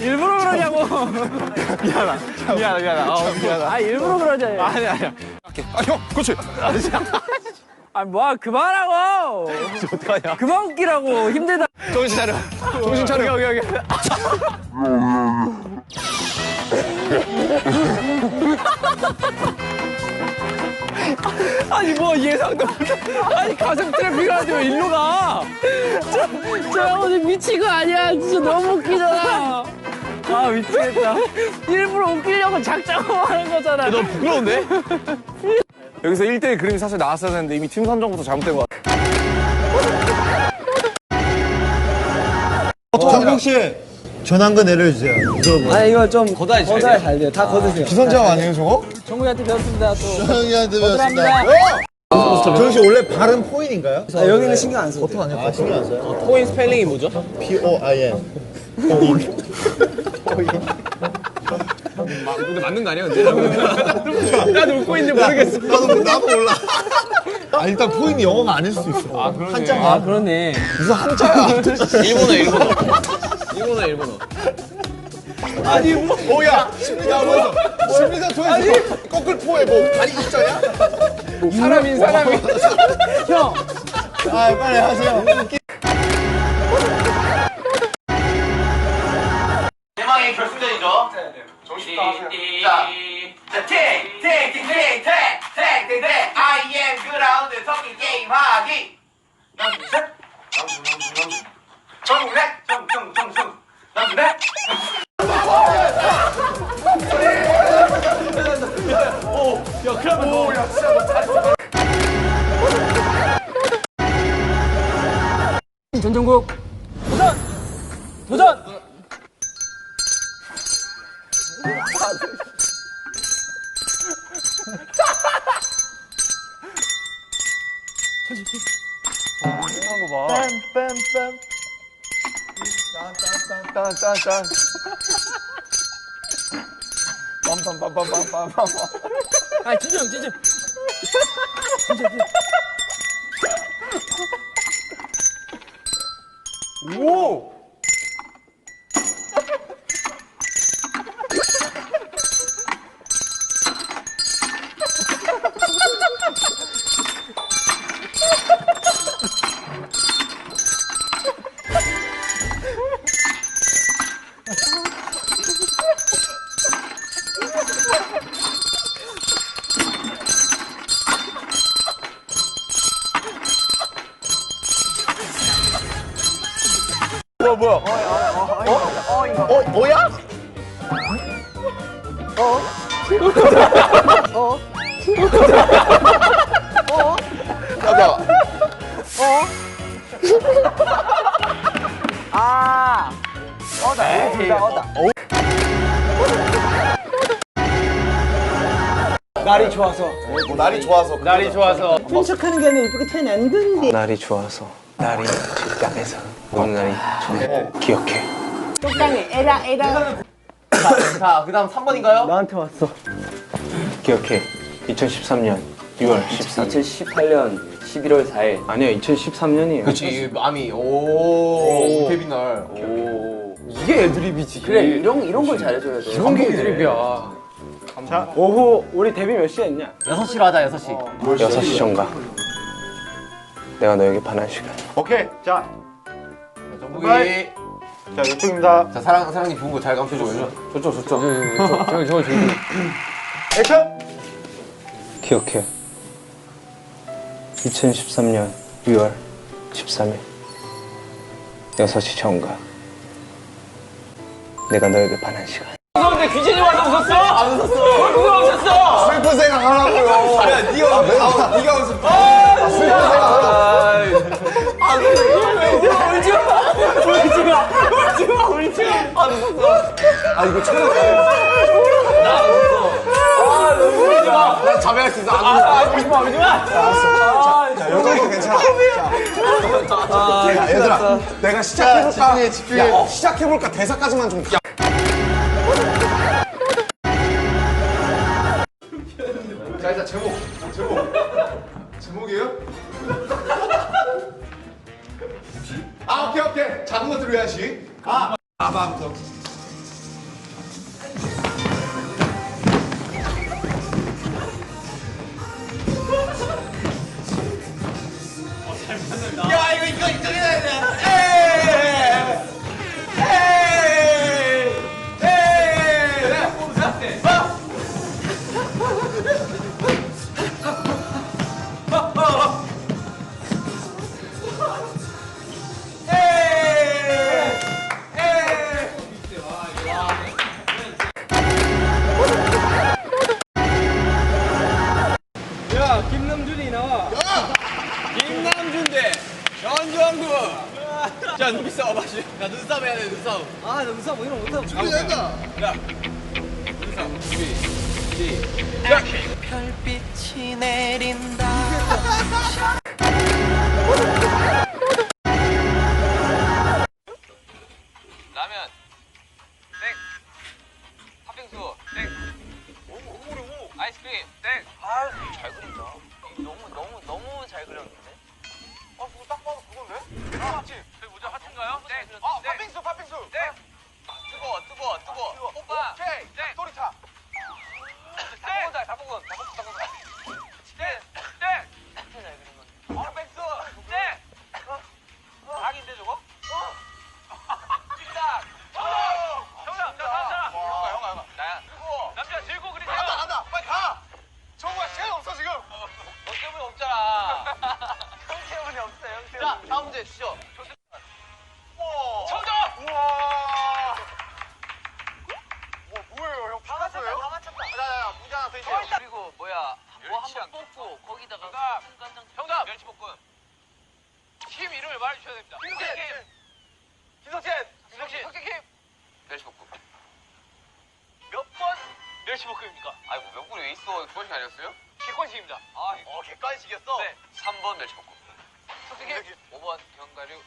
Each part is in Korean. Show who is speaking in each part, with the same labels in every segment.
Speaker 1: 일부러 그러냐고. 미안하다. 미안하다, 미안하다. 어, 미안하다. 아, 일부러 그러지. 아니, 아니야.
Speaker 2: 아, 형, 그렇지.
Speaker 1: 아, 뭐, 그만하고.
Speaker 2: 어떡하냐.
Speaker 1: 그만 웃기라고. 힘들다.
Speaker 2: 정신 차려. 정신 차려.
Speaker 1: 여기, 여기. 아니, 뭐, 예상도 못해. 아니, 가슴 트래픽 하지 왜 일로 가? 저, 저 오늘 미친 거 아니야. 진짜 너무 웃기잖아. 아, 미치겠다. 일부러 웃기려고 작정하고 하는 거잖아.
Speaker 2: 너무 부끄러운데? 여기서 1대1 그림이 사실 나왔어야 되는데 이미 팀 선정부터 잘못된 것 같아.
Speaker 3: 정국 씨 전화 거 내려주세요. 저
Speaker 1: 아, 이거 좀 거다이 잘, 잘 돼요. 다 거드세요.
Speaker 3: 기선제압 아니에요 저거?
Speaker 1: 정국이한테 배웠습니다, 또.
Speaker 3: 형이한테
Speaker 1: 배웠습니다.
Speaker 3: 정국 씨 원래 발음 포인인가요?
Speaker 1: 아, 여기는 신경 안 써도 돼요.
Speaker 3: 아 신경 안 써요?
Speaker 2: 코인 스펠링이 뭐죠?
Speaker 3: P O I N.
Speaker 2: 근데 맞는 거 아니야, 근데? 나도 웃고 있는지 모르겠어.
Speaker 3: 나도 나도 몰라. 아 일단 포인이 영어가 아닐 수도 있어. 아
Speaker 2: 그러네.
Speaker 3: 한자가
Speaker 1: 아, 그러네.
Speaker 3: 무슨 한자야?
Speaker 2: 일본어, 일본어. 일본어, 일본어.
Speaker 3: 아니 뭐? 뭐야? 심리자 뭐야? 심리자 토에서 거꾸로 포에 뭐 다리 입자야?
Speaker 2: 사람인 사람이.
Speaker 1: 형!
Speaker 3: 아 빨리 하세요.
Speaker 4: 야, 클럽은 너. 야, 진짜 너 잘했어. 전정국 도전! 도전!
Speaker 1: 천천히. 이상한 거 봐.
Speaker 3: 빰빰빰. 딴딴딴딴딴딴. 빰빰빰빰빰빰빰.
Speaker 1: 아 진정 진정.
Speaker 3: 진정 진정. 오! 어? 뭐야? 어? 어? 어?
Speaker 1: 날이 좋아서.
Speaker 3: 뭐 날이 좋아서
Speaker 2: 날이 좋아서.
Speaker 1: 척하는 게 아니라 이쁘게 태어난 건데.
Speaker 5: 날이 좋아서 날이 직장에서 오는 날이 좋네 기억해
Speaker 1: 적당히, 에라, 에라.
Speaker 4: 자, 그 다음 3번인가요?
Speaker 1: 나한테 왔어.
Speaker 5: 기억해 2013년 6월 14일
Speaker 6: 2018년 11월 4일
Speaker 5: 아니야 2013년이에요
Speaker 2: 그렇지, 마미. 오, 데뷔 날. 오. 이게 애드립이지.
Speaker 6: 그래 이런 이런 걸 잘해줘야 돼
Speaker 2: 이런 게 애드립이야.
Speaker 1: 오후, 우리 데뷔 몇 시에 했냐?
Speaker 4: 6시로 하자, 6시.
Speaker 5: 6시 전가 내가 너에게 반한 시간
Speaker 3: 오케이 자,
Speaker 2: 정국이.
Speaker 3: 자 이쪽입니다.
Speaker 2: 자, 사랑, 사랑니 부은 거잘 감춰줘. 저쪽, 저쪽. 저쪽, 저기, 저기, 저기.
Speaker 3: 액션.
Speaker 5: 기억해 2013년 6월 13일 6시 전가 내가 너에게 반한 시간
Speaker 4: 무서운데 귀신이 와서 웃었어? 안 웃었어. 누가 웃었어?
Speaker 3: 슬픈 생각 하라고요.
Speaker 2: 야, 니가, 아, 니가 무슨.
Speaker 3: 아 이거 최고 나
Speaker 2: 울어 아 너무 울지 마나 자백할 수 있어 안 울어
Speaker 3: 아 울지 마 울지 마 알았어 자 요정도 괜찮아 자, 자, 자, 얘들아 내가 시작해볼까 시작해볼까 대사까지만 좀 오케이. 작은 거 들어야지. 아, 아바부터.
Speaker 2: 야 이거 이거 이거 해야 돼.
Speaker 4: 전정구. 자, 눈 싸워 봐시. 야, 눈싸움 해야 돼, 눈싸움.
Speaker 1: 아 눈썹 뭐 이런 거 못하고.
Speaker 3: 준비된다.
Speaker 4: 눈싸움. 준비. 시작.
Speaker 5: 별빛이 내린다
Speaker 4: 라면. 땡. 팥빙수. 땡. 오, 오, 오. 아이스크림. 땡. 아, 잘 그린다. 뭐 한번 뽑고 거기다가 순간장. 정답. 멸치볶음. 팀 이름을 말해주셔야 됩니다.
Speaker 2: 김석진. 김석진.
Speaker 4: 김석진. 석진킴. 멸치볶음. 몇 번 멸치볶음입니까? 아이고 몇 번이 왜 있어? 두 번씩 아니었어요? 객관식입니다. 아,
Speaker 2: 어 객관식이었어.
Speaker 4: 네. 3번 멸치볶음. 석진킴. 5번 견과류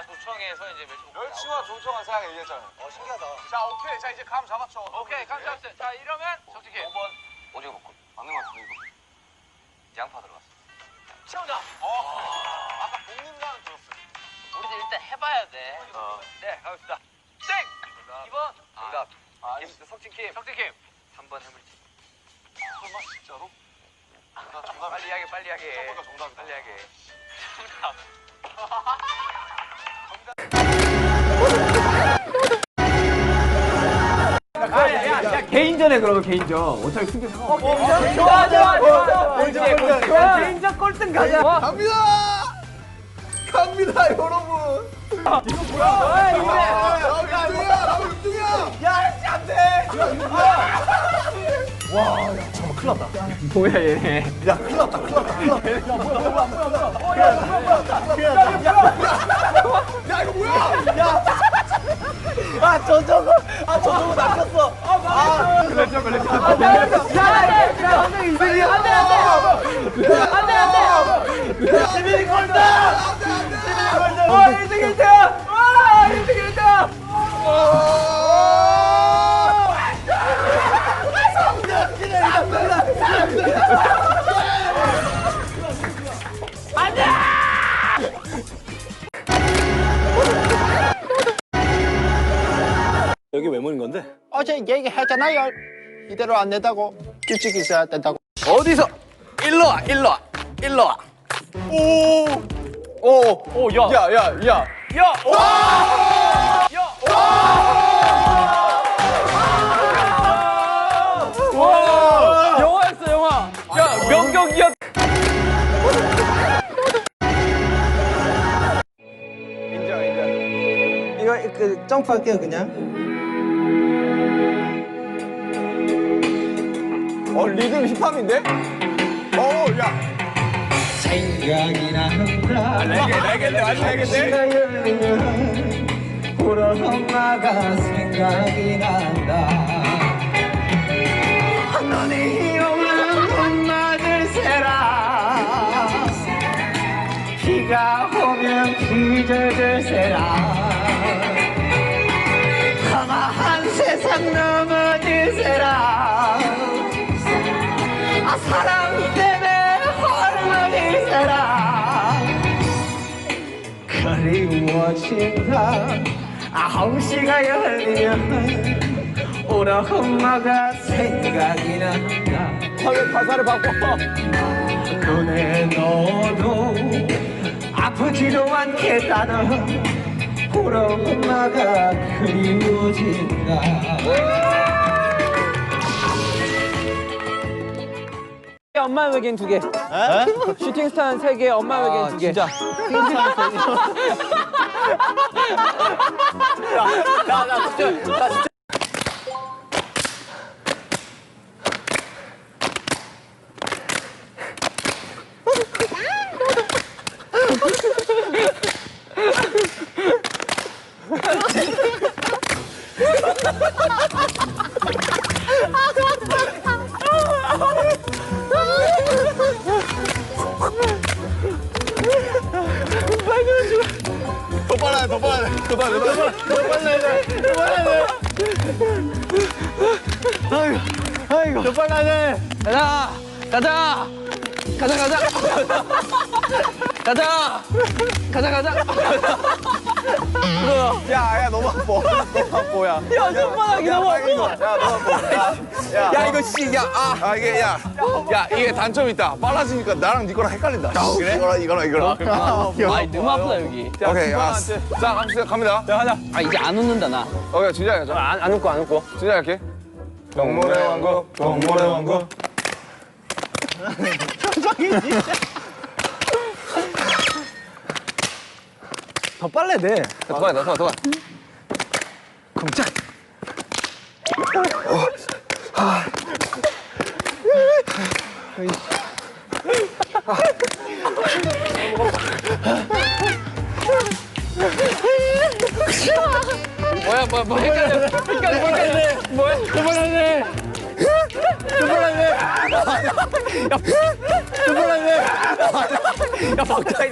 Speaker 4: 멸치와 조청에서 이제 멸치볶음.
Speaker 2: 멸치와 조청한 사양 얘기했잖아. 어 신기하다. 자 오케이 자 이제 감 잡았죠.
Speaker 4: 오케이, 감 잡았어요. 자, 이러면 석진킴. 5번 오징어 볶음. 맞는 것 같은데 이거. 양파 들어갔어. 정답!
Speaker 2: 어. 아까 볶는다는 들었어.
Speaker 4: 우리도 일단 해봐야 돼. 네, 가봅시다. 땡! 2번. 정답.
Speaker 2: 아,
Speaker 4: 김, 석진킴. 석진킴. 3번 해물찜.
Speaker 2: 설마 진짜로? 나 정답.
Speaker 4: 빨리 하게, 빨리 하게.
Speaker 2: 정답이다.
Speaker 4: 빨리 하게. 정답.
Speaker 1: 개인전에 그러면 개인전. 어차피 승부 상관. 좋아 좋아 좋아. 개인전 좋아. 개인전 꼴등 가자.
Speaker 3: 갑니다. 갑니다, 여러분. 아, 야, 육등이야, 나 육등이야.
Speaker 1: 뭐야 얘네.
Speaker 3: 야, 이거 뭐야?
Speaker 1: 아 저 저거 아 저 저거 낚였어. 아 걸렸죠 걸렸죠.
Speaker 7: 어제 얘기했잖아요. 이대로 안 된다고. 규칙 있어야 된다고.
Speaker 4: 어디서? 일로 와, 일로 와, 일로 와. 오! 오! 오, 야. 야, 야, 야. 야! 와! 야! 와! 영화였어, 영화. 야, 명경기였. 인정, 인정.
Speaker 7: 이거 그 점프할게요 그냥.
Speaker 4: 어, 리듬 힙합인데? 어, 야.
Speaker 7: 생각이 나는구나.
Speaker 4: 레게, 레게인데, 완전 레게인데?
Speaker 7: 우리 엄마가 생각이 난다. 너네 이용한 엄마들 세라. 비가 오면 기저들 세라. 험한 세상 때문에 할머니 사랑. 그리워진다. 아홉 시가 열리면 우리 엄마가 생각이 난다.
Speaker 4: 왜 가사를 바꿔.
Speaker 7: 눈에 넣어도 아프지도 않겠다는 우리 엄마가 그리워진다.
Speaker 1: 엄마 외계인 두 개. 슈팅 스타 세 개, 엄마 외계인 두 개. 진짜.
Speaker 4: 더 아이고, 더 빨라야 돼.
Speaker 1: 가자! 가자! 가자, 가자! 가자! 가자, 가자!
Speaker 4: 야, 야, 너무 아파. 너무 아파, 야.
Speaker 1: 야, 손바닥이 너무 아파!
Speaker 4: 야, 너무 아파. 야, 야.
Speaker 3: 야 이거 씨, 야, 아, 아 이게 야, 야 이게 단점이 있다. 빨라지니까 나랑 네 거랑 헷갈린다. 그래? 이거랑 이거랑 이거랑.
Speaker 1: 아이, 너무 아프다, 여기.
Speaker 3: 오케이, 야, 자, 갑시다, 갑니다. 자, 가자.
Speaker 1: 아, 이제 안 웃는다, 나.
Speaker 3: 오케이, 진짜 가자.
Speaker 1: 안, 안 웃고, 안 웃고.
Speaker 3: 진짜 할게. 동물의 왕국, 동물의 왕국.
Speaker 4: 더 빨라야 돼.
Speaker 3: 더 가, 더 가, 더 가.
Speaker 1: 뭐야, 뭐야, 뭐 헷갈려. 헷갈려, 헷갈려. 뭐야? 그만하네.
Speaker 4: 더 빨라야 돼.
Speaker 1: 야, 박자이